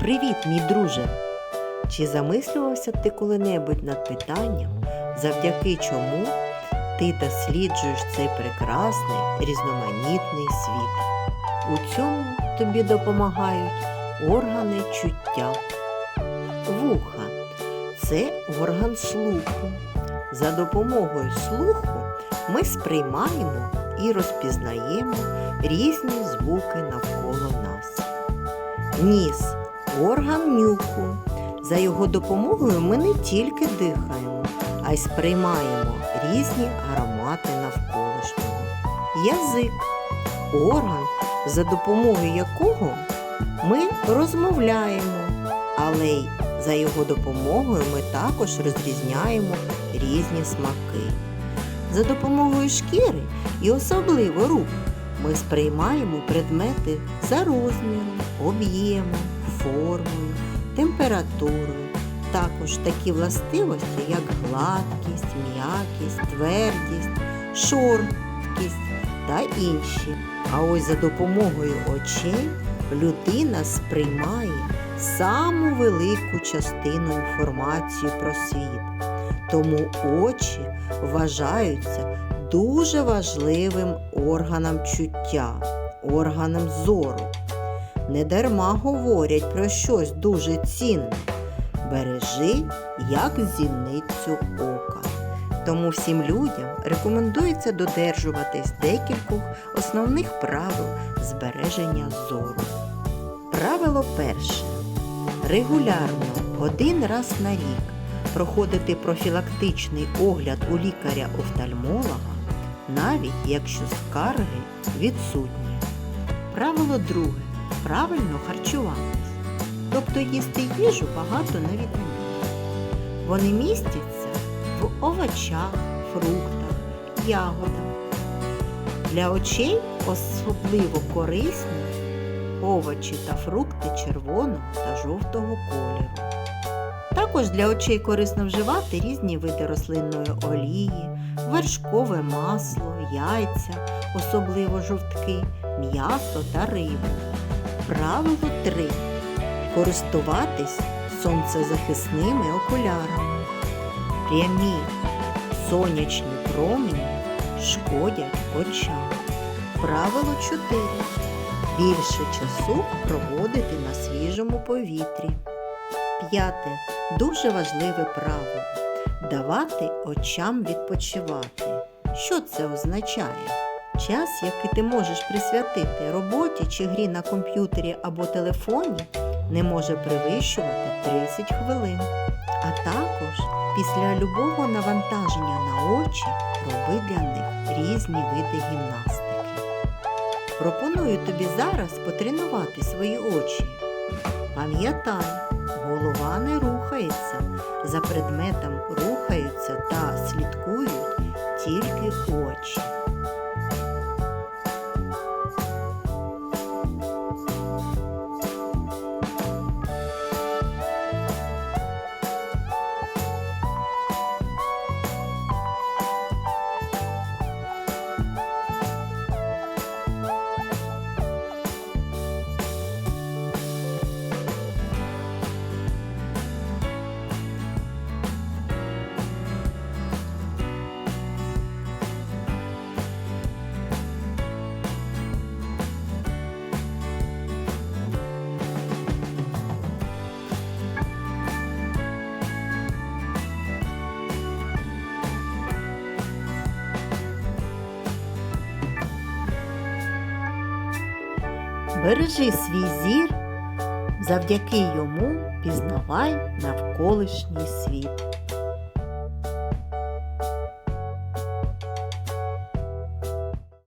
Привіт, мій друже! Чи замислювався ти коли-небудь над питанням, завдяки чому ти досліджуєш цей прекрасний різноманітний світ? У цьому тобі допомагають органи чуття. Вуха це орган слуху. За допомогою слуху ми сприймаємо і розпізнаємо різні звуки навколо нас. Ніс орган нюху. За його допомогою ми не тільки дихаємо, а й сприймаємо різні аромати навколишнього. Язик орган, за допомогою якого ми розмовляємо, але й за його допомогою ми також розрізняємо різні смаки. За допомогою шкіри і особливо рук ми сприймаємо предмети за розміром, об'ємом, формою, температурою. Також такі властивості, як гладкість, м'якість, твердість, шорсткість та інші. А ось за допомогою очей людина сприймає саму велику частину інформації про світ. Тому очі вважаються дуже важливим органом чуття, органом зору. Недарма говорять про щось дуже цінне. Бережи, як зіницю ока. Тому всім людям рекомендується додержуватись декількох основних правил збереження зору. Правило перше. Регулярно один раз на рік проходити профілактичний огляд у лікаря-офтальмолога, навіть якщо скарги відсутні. Правило друге. Правильно харчуватись, тобто їсти їжу багато на вітамінів. Вони містяться в овочах, фруктах, ягодах. Для очей особливо корисні овочі та фрукти червоного та жовтого кольору. Також для очей корисно вживати різні види рослинної олії, вершкове масло, яйця, особливо жовтки, м'ясо та рибу. Правило 3. Користуватись сонцезахисними окулярами. Прямі сонячні промені шкодять очам. Правило 4. Більше часу проводити на свіжому повітрі. П'яте. Дуже важливе правило давати очам відпочивати. Що це означає? Час, який ти можеш присвятити роботі чи грі на комп'ютері або телефоні, не може перевищувати 30 хвилин. А також після любого навантаження на очі роби для них різні види гімнастики. Пропоную тобі зараз потренувати свої очі. Пам'ятай, голова не рухається, за предметом рухаються та слідкують тільки очі. Бережи свій зір, завдяки йому пізнавай навколишній світ.